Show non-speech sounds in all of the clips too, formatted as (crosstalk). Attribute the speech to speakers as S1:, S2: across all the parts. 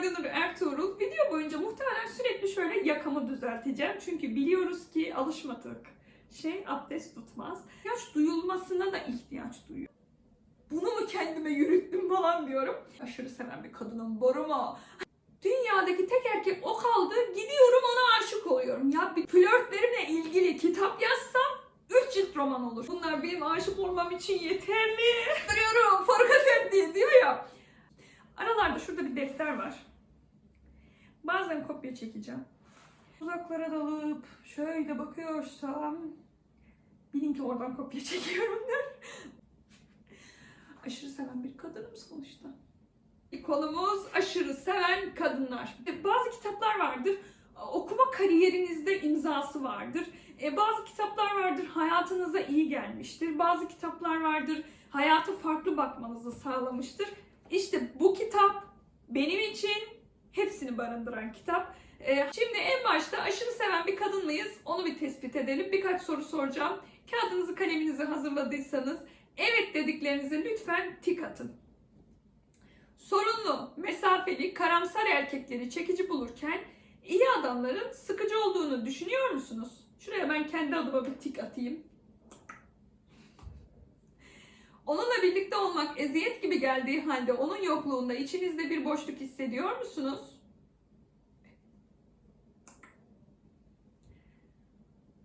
S1: Aydanur Ertuğrul. Video boyunca muhtemelen sürekli şöyle yakamı düzelteceğim. Çünkü biliyoruz ki alışmadık. Şey abdest tutmaz. İhtiyaç duyulmasına da ihtiyaç duyuyor. Bunu mu kendime yürüttüm falan diyorum. Aşırı seven bir kadının borumu. Dünyadaki tek erkek o kaldı. Gidiyorum ona aşık oluyorum. Ya bir flörtlerimle ilgili kitap yazsam 3 cilt roman olur. Bunlar benim aşık olmam için yeterli. Duruyorum. Farkat diye diyor ya. Aralarda şurada bir defter var. Bazen kopya çekeceğim. Uzaklara dalıp şöyle bakıyorsam bilin ki oradan kopya (laughs) çekiyorumdur. Aşırı seven bir kadınım sonuçta. Konumuz aşırı seven kadınlar. E, Bazı kitaplar vardır. Okuma kariyerinizde imzası vardır. E, Bazı kitaplar vardır hayatınıza iyi gelmiştir. Bazı kitaplar vardır hayata farklı bakmanızı sağlamıştır. İşte bu kitap benim için hepsini barındıran kitap. Ee, şimdi en başta aşırı seven bir kadın mıyız? Onu bir tespit edelim. Birkaç soru soracağım. Kağıdınızı kaleminizi hazırladıysanız evet dediklerinize lütfen tik atın. Sorunlu, mesafeli, karamsar erkekleri çekici bulurken iyi adamların sıkıcı olduğunu düşünüyor musunuz? Şuraya ben kendi adıma bir tik atayım. Onunla birlikte olmak eziyet gibi geldiği halde onun yokluğunda içinizde bir boşluk hissediyor musunuz?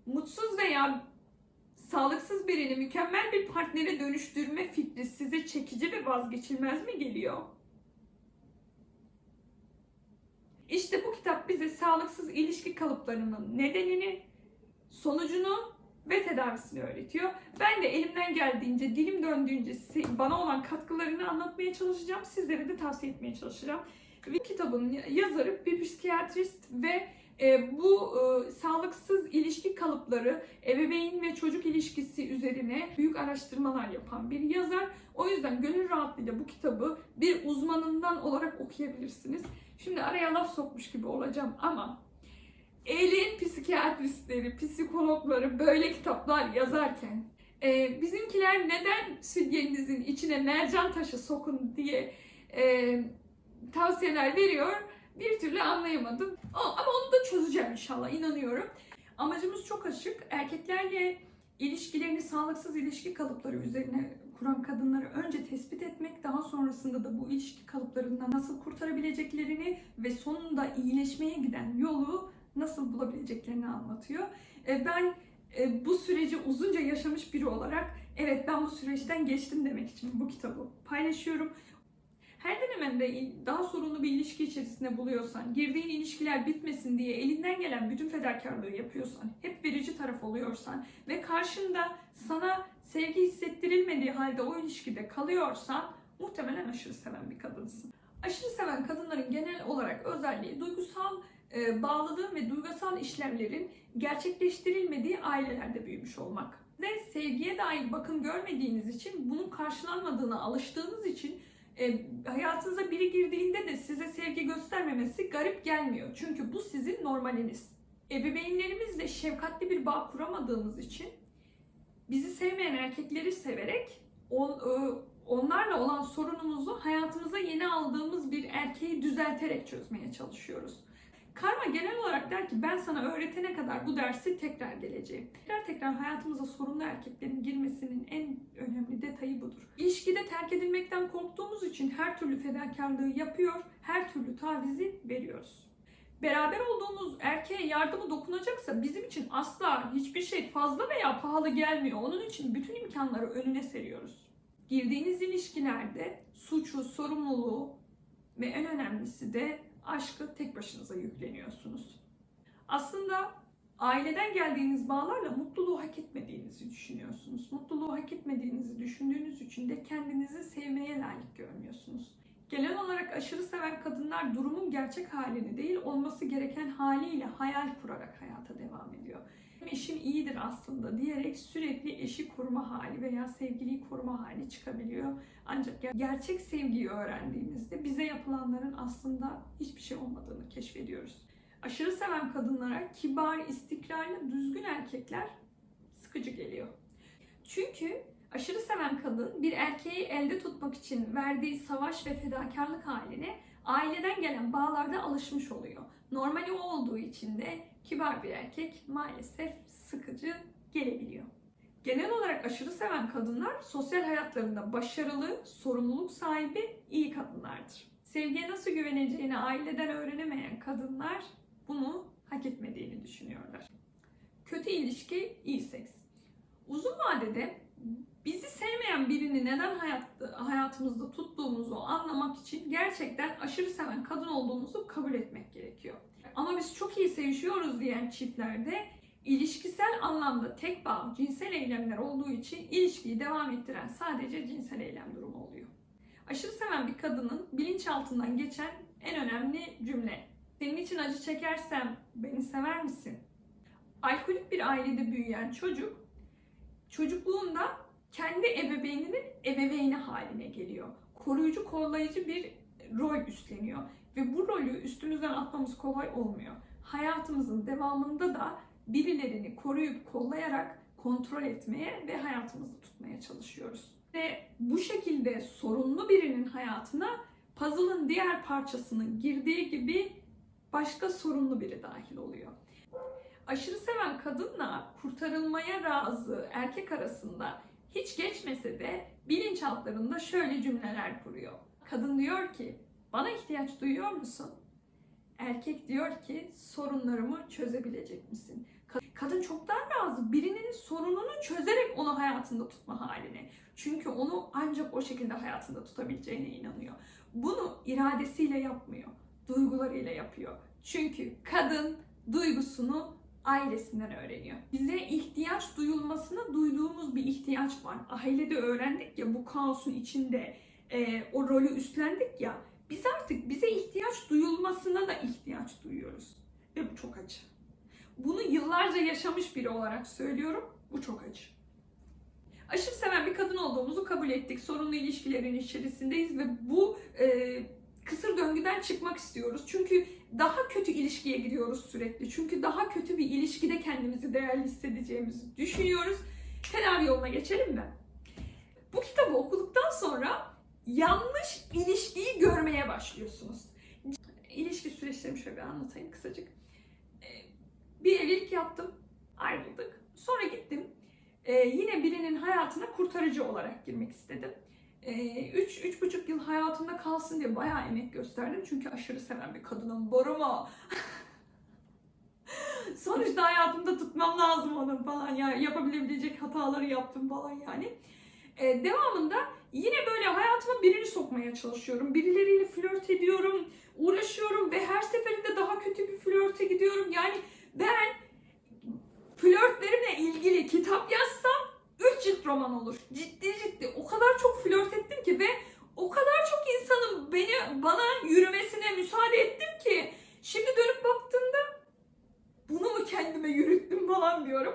S1: Mutsuz veya sağlıksız birini mükemmel bir partnere dönüştürme fikri size çekici ve vazgeçilmez mi geliyor? İşte bu kitap bize sağlıksız ilişki kalıplarının nedenini, sonucunu ve tedavisini öğretiyor. Ben de elimden geldiğince, dilim döndüğünce bana olan katkılarını anlatmaya çalışacağım. Sizlere de tavsiye etmeye çalışacağım. Ve kitabın yazarı bir psikiyatrist ve e, bu e, sağlıksız ilişki kalıpları, ebeveyn ve çocuk ilişkisi üzerine büyük araştırmalar yapan bir yazar. O yüzden gönül rahatlığıyla bu kitabı bir uzmanından olarak okuyabilirsiniz. Şimdi araya laf sokmuş gibi olacağım ama elin psikiyatristleri, psikologları böyle kitaplar yazarken e, bizimkiler neden sütyeninizin içine mercan taşı sokun diye e, tavsiyeler veriyor bir türlü anlayamadım. Ama onu da çözeceğim inşallah inanıyorum. Amacımız çok açık. Erkeklerle ilişkilerini sağlıksız ilişki kalıpları üzerine kuran kadınları önce tespit etmek, daha sonrasında da bu ilişki kalıplarından nasıl kurtarabileceklerini ve sonunda iyileşmeye giden yolu nasıl bulabileceklerini anlatıyor. E, Ben e, bu süreci uzunca yaşamış biri olarak evet ben bu süreçten geçtim demek için bu kitabı paylaşıyorum. Her denemende daha sorunlu bir ilişki içerisinde buluyorsan, girdiğin ilişkiler bitmesin diye elinden gelen bütün fedakarlığı yapıyorsan, hep verici taraf oluyorsan ve karşında sana sevgi hissettirilmediği halde o ilişkide kalıyorsan muhtemelen aşırı seven bir kadınsın. Aşırı seven kadınların genel olarak özelliği duygusal bağlılığın ve duygusal işlevlerin gerçekleştirilmediği ailelerde büyümüş olmak. Ve sevgiye dair bakım görmediğiniz için, bunun karşılanmadığına alıştığınız için e, hayatınıza biri girdiğinde de size sevgi göstermemesi garip gelmiyor. Çünkü bu sizin normaliniz. Ebeveynlerimizle şefkatli bir bağ kuramadığımız için bizi sevmeyen erkekleri severek on, e, onlarla olan sorunumuzu hayatımıza yeni aldığımız bir erkeği düzelterek çözmeye çalışıyoruz. Karma genel olarak der ki ben sana öğretene kadar bu dersi tekrar geleceğim. Tekrar tekrar hayatımıza sorunlu erkeklerin girmesinin en önemli detayı budur. İlişkide terk edilmekten korktuğumuz için her türlü fedakarlığı yapıyor, her türlü tavizi veriyoruz. Beraber olduğumuz erkeğe yardımı dokunacaksa bizim için asla hiçbir şey fazla veya pahalı gelmiyor. Onun için bütün imkanları önüne seriyoruz. Girdiğiniz ilişkilerde suçu, sorumluluğu ve en önemlisi de aşkı tek başınıza yükleniyorsunuz. Aslında aileden geldiğiniz bağlarla mutluluğu hak etmediğinizi düşünüyorsunuz. Mutluluğu hak etmediğinizi düşündüğünüz için de kendinizi sevmeye layık görmüyorsunuz. Genel olarak aşırı seven kadınlar durumun gerçek halini değil, olması gereken haliyle hayal kurarak hayata devam ediyor. Eşim iyidir aslında diyerek sürekli eşi koruma hali veya sevgiliyi koruma hali çıkabiliyor. Ancak ger- gerçek sevgiyi öğrendiğimizde bize yapılanların aslında hiçbir şey olmadığını keşfediyoruz. Aşırı seven kadınlara kibar, istikrarlı, düzgün erkekler sıkıcı geliyor. Çünkü Aşırı seven kadın bir erkeği elde tutmak için verdiği savaş ve fedakarlık haline aileden gelen bağlarda alışmış oluyor. Normali o olduğu için de kibar bir erkek maalesef sıkıcı gelebiliyor. Genel olarak aşırı seven kadınlar sosyal hayatlarında başarılı, sorumluluk sahibi, iyi kadınlardır. Sevgiye nasıl güveneceğini aileden öğrenemeyen kadınlar bunu hak etmediğini düşünüyorlar. Kötü ilişki, iyi seks. Uzun vadede bizi sevmeyen birini neden hayatta, hayatımızda tuttuğumuzu anlamak için gerçekten aşırı seven kadın olduğumuzu kabul etmek gerekiyor. Ama biz çok iyi sevişiyoruz diyen çiftlerde ilişkisel anlamda tek bağ, cinsel eylemler olduğu için ilişkiyi devam ettiren sadece cinsel eylem durumu oluyor. Aşırı seven bir kadının bilinçaltından geçen en önemli cümle. Senin için acı çekersem beni sever misin? Alkolik bir ailede büyüyen çocuk çocukluğunda kendi ebeveyninin ebeveyni haline geliyor. Koruyucu, kollayıcı bir rol üstleniyor. Ve bu rolü üstümüzden atmamız kolay olmuyor. Hayatımızın devamında da birilerini koruyup kollayarak kontrol etmeye ve hayatımızda tutmaya çalışıyoruz. Ve bu şekilde sorunlu birinin hayatına puzzle'ın diğer parçasının girdiği gibi başka sorunlu biri dahil oluyor. Aşırı seven kadınla kurtarılmaya razı erkek arasında hiç geçmese de bilinçaltlarında şöyle cümleler kuruyor. Kadın diyor ki, bana ihtiyaç duyuyor musun? Erkek diyor ki, sorunlarımı çözebilecek misin? Kadın çoktan razı birinin sorununu çözerek onu hayatında tutma haline. Çünkü onu ancak o şekilde hayatında tutabileceğine inanıyor. Bunu iradesiyle yapmıyor, duygularıyla yapıyor. Çünkü kadın duygusunu ailesinden öğreniyor. Bize ihtiyaç duyulmasına duyduğumuz bir ihtiyaç var. Ailede öğrendik ya bu kaosun içinde e, o rolü üstlendik ya. Biz artık bize ihtiyaç duyulmasına da ihtiyaç duyuyoruz. Ve bu çok acı. Bunu yıllarca yaşamış biri olarak söylüyorum. Bu çok acı. Aşırı seven bir kadın olduğumuzu kabul ettik. Sorunlu ilişkilerin içerisindeyiz ve bu e, kısır döngüden çıkmak istiyoruz. Çünkü daha kötü ilişkiye giriyoruz sürekli. Çünkü daha kötü bir ilişkide kendimizi değerli hissedeceğimizi düşünüyoruz. Tedavi yoluna geçelim mi? Bu kitabı okuduktan sonra yanlış ilişkiyi görmeye başlıyorsunuz. İlişki süreçlerimi şöyle bir anlatayım kısacık. Ee, Bir evlilik yaptım, ayrıldık. Sonra gittim. Ee, yine birinin hayatına kurtarıcı olarak girmek istedim. 3 üç, üç buçuk yıl hayatımda kalsın diye bayağı emek gösterdim. Çünkü aşırı seven bir kadınım. Borumu. (laughs) Sonuçta hayatımda tutmam lazım onun falan. Ya yapabilebilecek hataları yaptım falan yani. Ee, devamında yine böyle hayatıma birini sokmaya çalışıyorum. Birileriyle flört ediyorum, uğraşıyorum ve her seferinde daha kötü bir flörte gidiyorum. Yani ben flörtlerimle ilgili kitap yazsam 3 cilt roman olur. Ciddi ciddi. O kadar çok flört ettim ki ve o kadar çok insanın beni bana yürümesine müsaade ettim ki şimdi dönüp baktığımda bunu mu kendime yürüttüm falan diyorum.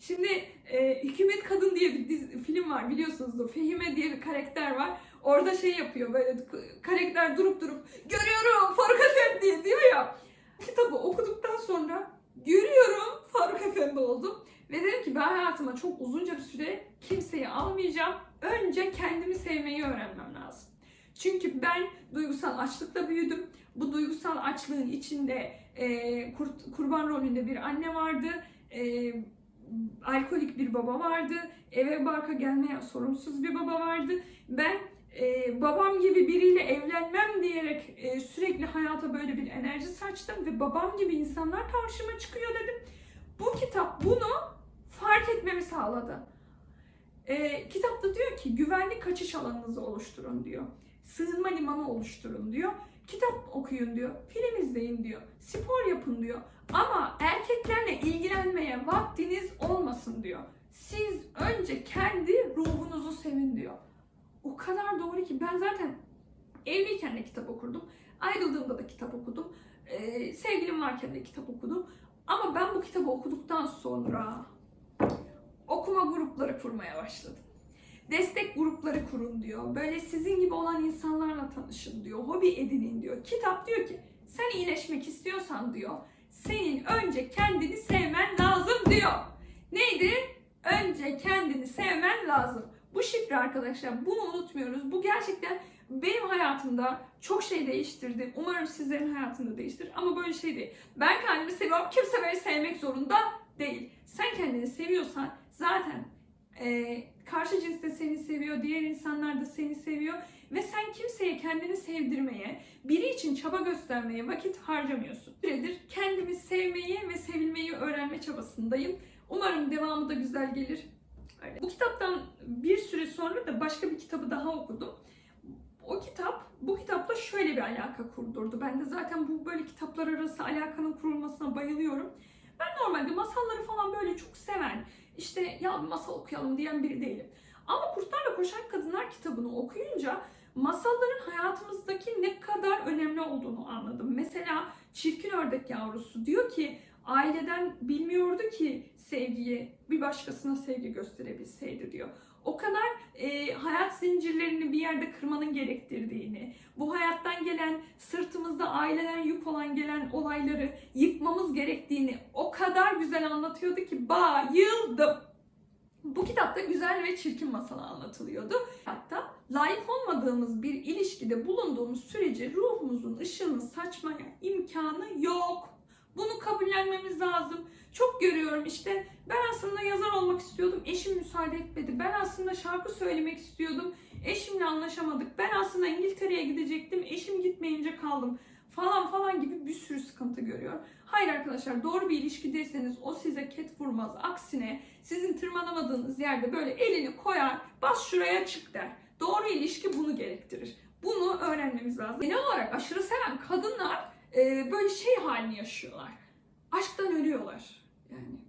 S1: Şimdi e, Hükümet Kadın diye bir dizi, film var biliyorsunuzdur. Fehime diye bir karakter var. Orada şey yapıyor böyle karakter durup durup görüyorum Faruk Efendi diyor ya. Kitabı okuduktan sonra görüyorum Faruk Efendi oldum. Ve dedim ki ben hayatıma çok uzunca bir süre kimseyi almayacağım. Önce kendimi sevmeyi öğrenmem lazım. Çünkü ben duygusal açlıkla büyüdüm. Bu duygusal açlığın içinde e, kur, kurban rolünde bir anne vardı. E, alkolik bir baba vardı. Eve barka gelmeye sorumsuz bir baba vardı. Ben e, babam gibi biriyle evlenmem diyerek e, sürekli hayata böyle bir enerji saçtım ve babam gibi insanlar karşıma çıkıyor dedim. Bu kitap bunu fark etmemi sağladı. E, kitapta diyor ki güvenli kaçış alanınızı oluşturun diyor. Sığınma limanı oluşturun diyor. Kitap okuyun diyor. Film izleyin diyor. Spor yapın diyor. Ama erkeklerle ilgilenmeye vaktiniz olmasın diyor. Siz önce kendi ruhunuzu sevin diyor. O kadar doğru ki ben zaten evliyken de kitap okurdum. Ayrıldığımda da kitap okudum. Ee, sevgilim varken de kitap okudum. Ama ben bu kitabı okuduktan sonra okuma grupları kurmaya başladım. Destek grupları kurun diyor. Böyle sizin gibi olan insanlarla tanışın diyor. Hobi edinin diyor. Kitap diyor ki sen iyileşmek istiyorsan diyor. Senin önce kendini sevmen lazım diyor. Neydi? Önce kendini sevmen lazım. Bu şifre arkadaşlar bunu unutmuyoruz. Bu gerçekten benim hayatımda çok şey değiştirdi. Umarım sizlerin hayatında değiştirir. Ama böyle şey değil. Ben kendimi seviyorum. Kimse beni sevmek zorunda değil. Sen kendini seviyorsan zaten e, karşı cins de seni seviyor. Diğer insanlar da seni seviyor. Ve sen kimseye kendini sevdirmeye, biri için çaba göstermeye vakit harcamıyorsun. Süredir kendimi sevmeyi ve sevilmeyi öğrenme çabasındayım. Umarım devamı da güzel gelir. Öyle. Bu kitaptan bir süre sonra da başka bir kitabı daha okudum. O kitap, bu kitapla şöyle bir alaka kurdurdu. Ben de zaten bu böyle kitaplar arası alakanın kurulmasına bayılıyorum. Ben normalde masalları falan böyle çok seven, işte ya bir masal okuyalım diyen biri değilim. Ama Kurtlarla Koşan Kadınlar kitabını okuyunca masalların hayatımızdaki ne kadar önemli olduğunu anladım. Mesela Çirkin Ördek Yavrusu diyor ki aileden bilmiyordu ki sevgiyi bir başkasına sevgi gösterebilseydi diyor. O kadar e, hayat zincirlerini bir yerde kırmanın gerektirdiğini, bu hayattan gelen, sırtımızda aileden yük olan gelen olayları yıkmamız gerektiğini o kadar güzel anlatıyordu ki bayıldım. Bu kitapta güzel ve çirkin masal anlatılıyordu. Hatta layık olmadığımız bir ilişkide bulunduğumuz sürece ruhumuzun ışığını saçmaya imkanı yok. Bunu kabullenmemiz lazım. Çok görüyorum işte ben aslında yazar olmak istiyordum. Eşim müsaade etmedi. Ben aslında şarkı söylemek istiyordum. Eşimle anlaşamadık. Ben aslında İngiltere'ye gidecektim. Eşim gitmeyince kaldım. Falan falan gibi bir sürü sıkıntı görüyorum. Hayır arkadaşlar doğru bir ilişkideyseniz o size ket vurmaz. Aksine sizin tırmanamadığınız yerde böyle elini koyar, bas şuraya çık der. Doğru ilişki bunu gerektirir. Bunu öğrenmemiz lazım. Genel olarak aşırı seven kadınlar e, böyle şey halini yaşıyorlar. Aşktan ölüyorlar. Yani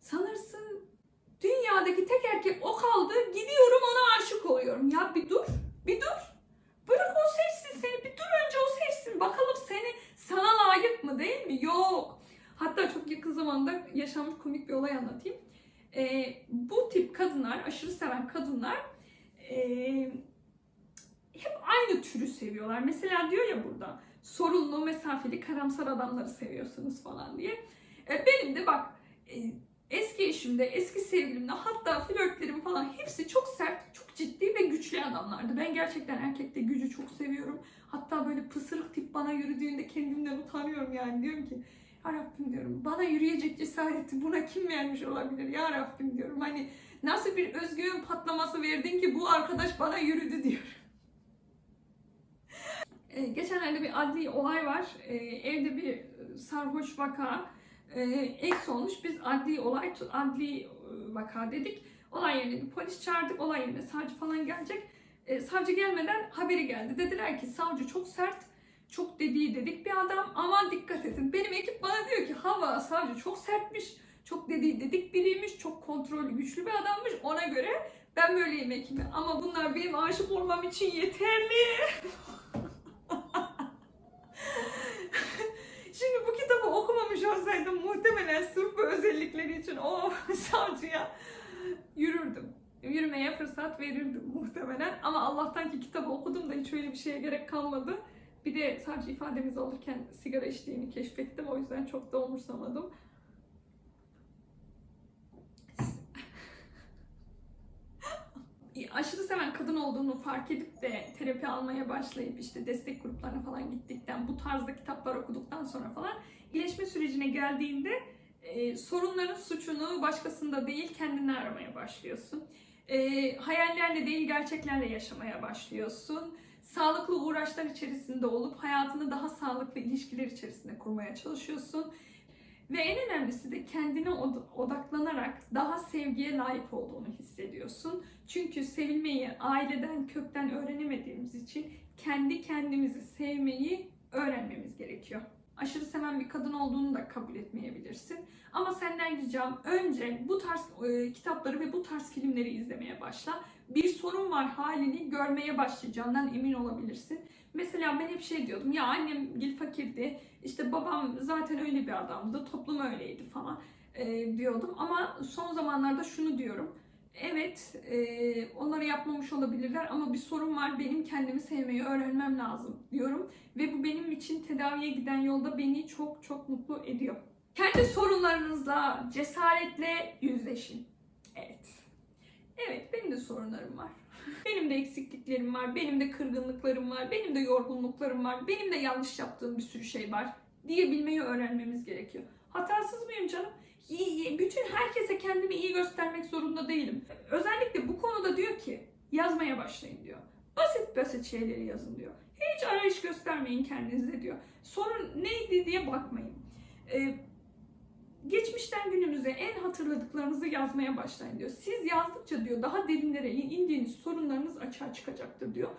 S1: sanırsın dünyadaki tek erkek o kaldı. Gidiyorum ona aşık oluyorum. Ya bir dur, bir dur. Bırak o seçsin seni. Bir dur önce o seçsin. Bakalım seni sana layık mı değil mi? Yok. Hatta çok yakın zamanda yaşanmış komik bir olay anlatayım. Ee, bu tip kadınlar, aşırı seven kadınlar ee, hep aynı türü seviyorlar. Mesela diyor ya burada sorunlu, mesafeli, karamsar adamları seviyorsunuz falan diye. E, benim de bak e, eski eşimde, eski sevgilimde hatta flörtlerim falan hepsi çok sert, çok ciddi ve güçlü adamlardı. Ben gerçekten erkekte gücü çok seviyorum. Hatta böyle pısırık tip bana yürüdüğünde kendimden utanıyorum yani. Diyorum ki ya Rabbim diyorum bana yürüyecek cesareti buna kim vermiş olabilir ya Rabbim diyorum. Hani nasıl bir özgüven patlaması verdin ki bu arkadaş bana yürüdü diyor. (laughs) Ee, geçenlerde bir adli olay var. Ee, evde bir sarhoş vaka e, eks olmuş. Biz adli olay, adli e, vaka dedik. Olay yerine polis çağırdık. Olay yerine savcı falan gelecek. E, savcı gelmeden haberi geldi. Dediler ki savcı çok sert, çok dediği dedik bir adam. Aman dikkat edin. Benim ekip bana diyor ki hava savcı çok sertmiş, çok dediği dedik biriymiş, çok kontrollü, güçlü bir adammış. Ona göre ben böyleyim ekibi. Ama bunlar benim aşık olmam için yeterli. (laughs) Şimdi bu kitabı okumamış olsaydım muhtemelen sırf bu özellikleri için o (laughs) savcıya yürürdüm. Yürümeye fırsat verirdim muhtemelen. Ama Allah'tan ki kitabı okudum da hiç öyle bir şeye gerek kalmadı. Bir de sadece ifademizi alırken sigara içtiğini keşfettim. O yüzden çok da umursamadım. (laughs) aşırı seven kadın olduğunu fark edip de terapi almaya başlayıp işte destek gruplarına falan gittikten, bu tarzda kitaplar okuduktan sonra falan iyileşme sürecine geldiğinde e, sorunların suçunu başkasında değil kendinde aramaya başlıyorsun. E, hayallerle değil gerçeklerle yaşamaya başlıyorsun. Sağlıklı uğraşlar içerisinde olup hayatını daha sağlıklı ilişkiler içerisinde kurmaya çalışıyorsun. Ve en önemlisi de kendine od- odaklanarak daha sevgiye layık olduğunu hissediyorsun. Çünkü sevilmeyi aileden, kökten öğrenemediğimiz için kendi kendimizi sevmeyi öğrenmemiz gerekiyor. Aşırı seven bir kadın olduğunu da kabul etmeyebilirsin. Ama senden ricam önce bu tarz e, kitapları ve bu tarz filmleri izlemeye başla. Bir sorun var halini görmeye başlayacağından emin olabilirsin. Mesela ben hep şey diyordum ya annem gil fakirdi, işte babam zaten öyle bir adamdı, toplum öyleydi falan e, diyordum. Ama son zamanlarda şunu diyorum. Evet, e, onları yapmamış olabilirler ama bir sorun var. Benim kendimi sevmeyi öğrenmem lazım diyorum. Ve bu benim için tedaviye giden yolda beni çok çok mutlu ediyor. Kendi sorunlarınızla cesaretle yüzleşin. Evet. Evet benim de sorunlarım var. (laughs) Benim de eksikliklerim var, benim de kırgınlıklarım var, benim de yorgunluklarım var, benim de yanlış yaptığım bir sürü şey var diyebilmeyi öğrenmemiz gerekiyor. Hatasız mıyım canım? Bütün herkese kendimi iyi göstermek zorunda değilim. Özellikle bu konuda diyor ki yazmaya başlayın diyor. Basit basit şeyleri yazın diyor. Hiç arayış göstermeyin kendinize diyor. Sorun neydi diye bakmayın. Ee, geçmişten günümüze en hatırladıklarınızı yazmaya başlayın diyor. Siz yazdıkça diyor daha derinlere indiğiniz sorunlarınız açığa çıkacaktır diyor.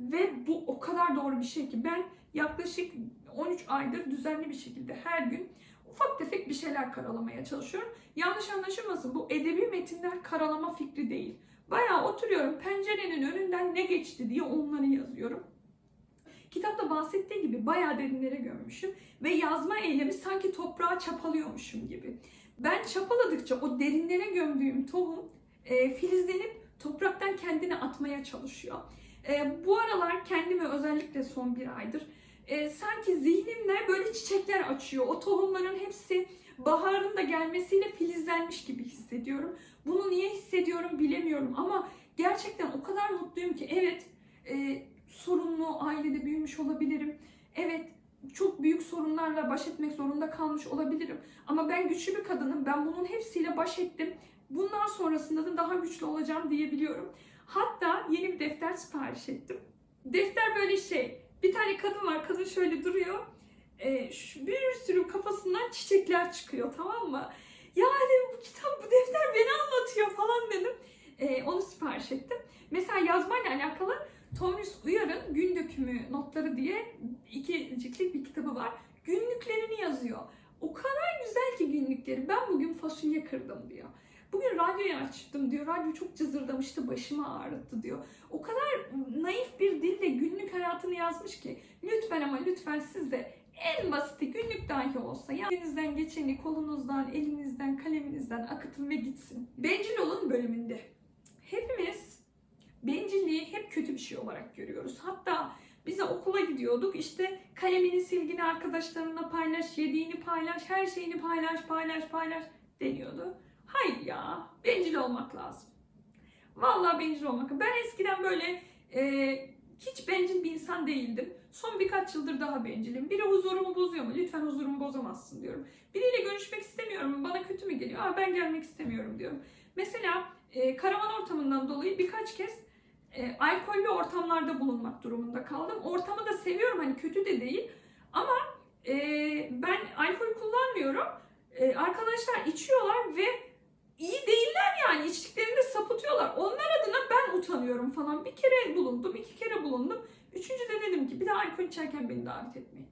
S1: Ve bu o kadar doğru bir şey ki ben yaklaşık 13 aydır düzenli bir şekilde her gün ufak tefek bir şeyler karalamaya çalışıyorum. Yanlış anlaşılmasın bu edebi metinler karalama fikri değil. Bayağı oturuyorum pencerenin önünden ne geçti diye onları yazıyorum. Kitapta bahsettiği gibi bayağı derinlere gömmüşüm ve yazma eylemi sanki toprağa çapalıyormuşum gibi. Ben çapaladıkça o derinlere gömdüğüm tohum e, filizlenip topraktan kendini atmaya çalışıyor. E, bu aralar kendime özellikle son bir aydır e, sanki zihnimle böyle çiçekler açıyor. O tohumların hepsi baharın da gelmesiyle filizlenmiş gibi hissediyorum. Bunu niye hissediyorum bilemiyorum ama gerçekten o kadar mutluyum ki evet e, sorunlu ailede büyümüş olabilirim. Evet çok büyük sorunlarla baş etmek zorunda kalmış olabilirim. Ama ben güçlü bir kadınım. Ben bunun hepsiyle baş ettim. Bundan sonrasında da daha güçlü olacağım diyebiliyorum. Hatta yeni bir defter sipariş ettim. Defter böyle şey. Bir tane kadın var. Kadın şöyle duruyor. Ee, şu bir sürü kafasından çiçekler çıkıyor tamam mı? Ya dedim bu kitap, bu defter beni anlatıyor falan dedim. Ee, onu sipariş ettim. Mesela yazmayla alakalı Tomris Uyar'ın Gün Dökümü Notları diye iki ciltlik bir kitabı var. Günlüklerini yazıyor. O kadar güzel ki günlükleri. Ben bugün fasulye kırdım diyor. Bugün radyoyu açtım diyor. Radyo çok cızırdamıştı, başımı ağrıttı diyor. O kadar naif bir dille günlük hayatını yazmış ki. Lütfen ama lütfen siz de en basiti günlük dahi olsa ya elinizden geçeni kolunuzdan, elinizden, kaleminizden akıtın ve gitsin. Bencil olun bölümünde. Hepimiz bencilliği hep kötü bir şey olarak görüyoruz. Hatta bize okula gidiyorduk işte kalemini silgini arkadaşlarınla paylaş, yediğini paylaş, her şeyini paylaş, paylaş, paylaş deniyordu. Hayır ya, bencil olmak lazım. Vallahi bencil olmak. Ben eskiden böyle e, hiç bencil bir insan değildim. Son birkaç yıldır daha bencilim. Biri huzurumu bozuyor mu? Lütfen huzurumu bozamazsın diyorum. Biriyle görüşmek istemiyorum. Bana kötü mü geliyor? Aa, ben gelmek istemiyorum diyorum. Mesela e, karavan ortamından dolayı birkaç kez e, alkollü ortamlarda bulunmak durumunda kaldım. Ortamı da seviyorum hani kötü de değil. Ama e, ben alkol kullanmıyorum. E, arkadaşlar içiyorlar ve iyi değiller yani içtiklerinde sapıtıyorlar. Onlar adına ben utanıyorum falan. Bir kere bulundum, iki kere bulundum. Üçüncüde dedim ki bir daha alkol içerken beni davet etmeyin.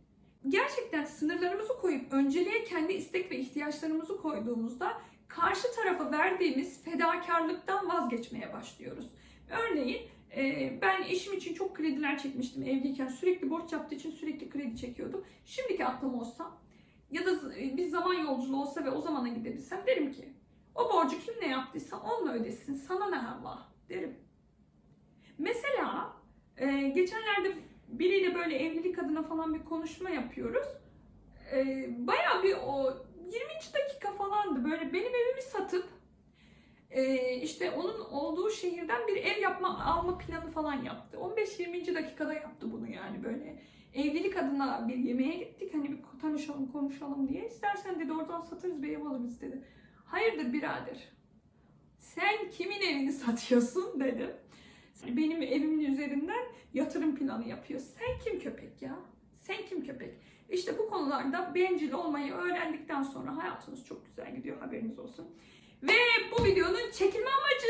S1: Gerçekten sınırlarımızı koyup önceliğe kendi istek ve ihtiyaçlarımızı koyduğumuzda karşı tarafa verdiğimiz fedakarlıktan vazgeçmeye başlıyoruz. Örneğin e, ben eşim için çok krediler çekmiştim evliyken. Sürekli borç yaptığı için sürekli kredi çekiyordum. Şimdiki aklım olsa ya da z- bir zaman yolculuğu olsa ve o zamana gidebilsem derim ki o borcu kim ne yaptıysa onunla ödesin. Sana ne Allah derim. Mesela e, geçenlerde biriyle böyle evlilik adına falan bir konuşma yapıyoruz. E, bayağı bir o 20. dakika falandı. Böyle benim evimi satıp e, işte onun olduğu şehirden bir ev yapma alma planı falan yaptı. 15-20. dakikada yaptı bunu yani böyle. Evlilik adına bir yemeğe gittik hani bir tanışalım konuşalım diye. İstersen dedi oradan satarız bir ev alırız dedi. Hayırdır birader? Sen kimin evini satıyorsun dedim. Benim evimin üzerinden yatırım planı yapıyor. Sen kim köpek ya? Sen kim köpek? İşte bu konularda bencil olmayı öğrendikten sonra hayatınız çok güzel gidiyor haberiniz olsun. Ve bu videonun çekilme amacı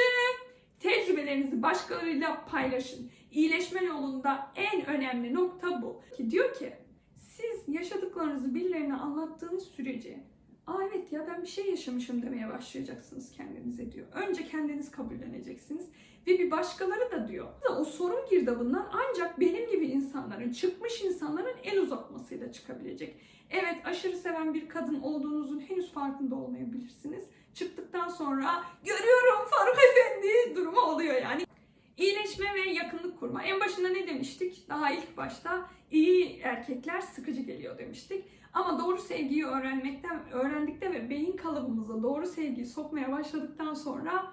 S1: tecrübelerinizi başkalarıyla paylaşın. İyileşme yolunda en önemli nokta bu. Ki diyor ki siz yaşadıklarınızı birilerine anlattığınız sürece Aa evet ya ben bir şey yaşamışım demeye başlayacaksınız kendinize diyor. Önce kendiniz kabulleneceksiniz ve bir başkaları da diyor. O sorun girdabından ancak benim gibi insanların, çıkmış insanların el uzatmasıyla çıkabilecek. Evet aşırı seven bir kadın olduğunuzun henüz farkında olmayabilirsiniz. Çıktıktan sonra görüyorum Faruk Efendi durumu oluyor yani. İyileşme ve yakınlık kurma. En başında ne demiştik? Daha ilk başta iyi erkekler sıkıcı geliyor demiştik. Ama doğru sevgiyi öğrenmekten, öğrendikten ve beyin kalıbımıza doğru sevgiyi sokmaya başladıktan sonra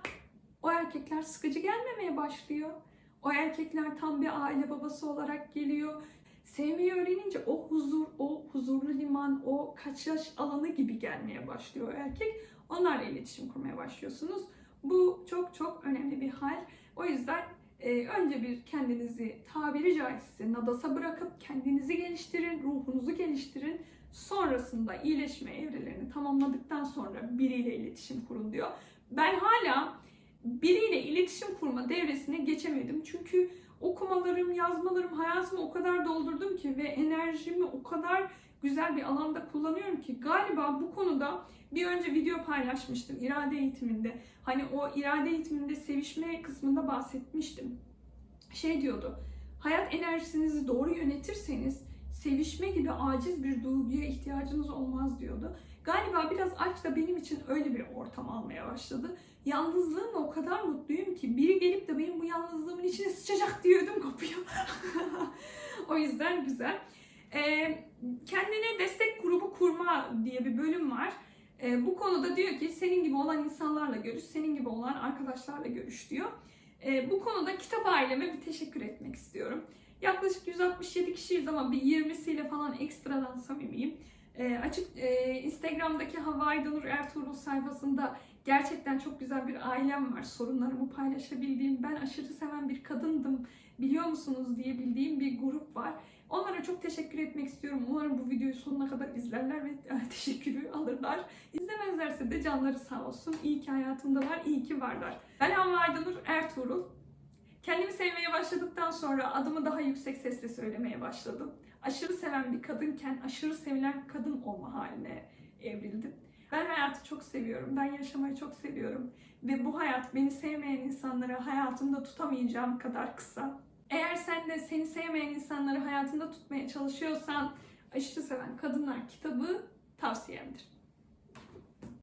S1: o erkekler sıkıcı gelmemeye başlıyor. O erkekler tam bir aile babası olarak geliyor. Sevmeyi öğrenince o huzur, o huzurlu liman, o kaçış alanı gibi gelmeye başlıyor erkek. Onlarla iletişim kurmaya başlıyorsunuz. Bu çok çok önemli bir hal. O yüzden e, önce bir kendinizi tabiri caizse nadasa bırakıp kendinizi geliştirin, ruhunuzu geliştirin. Sonrasında iyileşme evrelerini tamamladıktan sonra biriyle iletişim kurun diyor. Ben hala biriyle iletişim kurma devresine geçemedim. Çünkü okumalarım, yazmalarım hayatımı o kadar doldurdum ki ve enerjimi o kadar güzel bir alanda kullanıyorum ki galiba bu konuda bir önce video paylaşmıştım irade eğitiminde. Hani o irade eğitiminde sevişme kısmında bahsetmiştim. Şey diyordu. Hayat enerjisinizi doğru yönetirseniz sevişme gibi aciz bir duyguya ihtiyacınız olmaz diyordu. Galiba biraz aç da benim için öyle bir ortam almaya başladı. Yalnızlığımla o kadar mutluyum ki biri gelip de benim bu yalnızlığımın içine sıçacak diye ödüm kopuyor. (laughs) o yüzden güzel. Ee, kendine destek grubu kurma diye bir bölüm var. Ee, bu konuda diyor ki senin gibi olan insanlarla görüş, senin gibi olan arkadaşlarla görüş diyor. Ee, bu konuda kitap aileme bir teşekkür etmek istiyorum. Yaklaşık 167 kişiyiz ama bir 20'siyle falan ekstradan samimiyim. Ee, açık e, Instagram'daki Havva Aydanur Ertuğrul sayfasında gerçekten çok güzel bir ailem var. Sorunlarımı paylaşabildiğim, ben aşırı seven bir kadındım biliyor musunuz diye bildiğim bir grup var. Onlara çok teşekkür etmek istiyorum. Umarım bu videoyu sonuna kadar izlerler ve e, (laughs) teşekkürü alırlar. İzlemezlerse de canları sağ olsun. İyi ki hayatımdalar, iyi ki varlar. Ben Havva Aydanur Ertuğrul. Kendimi sevmeye başladıktan sonra adımı daha yüksek sesle söylemeye başladım. Aşırı seven bir kadınken aşırı sevilen kadın olma haline evrildim. Ben hayatı çok seviyorum. Ben yaşamayı çok seviyorum. Ve bu hayat beni sevmeyen insanları hayatımda tutamayacağım kadar kısa. Eğer sen de seni sevmeyen insanları hayatında tutmaya çalışıyorsan Aşırı Seven Kadınlar kitabı tavsiyemdir.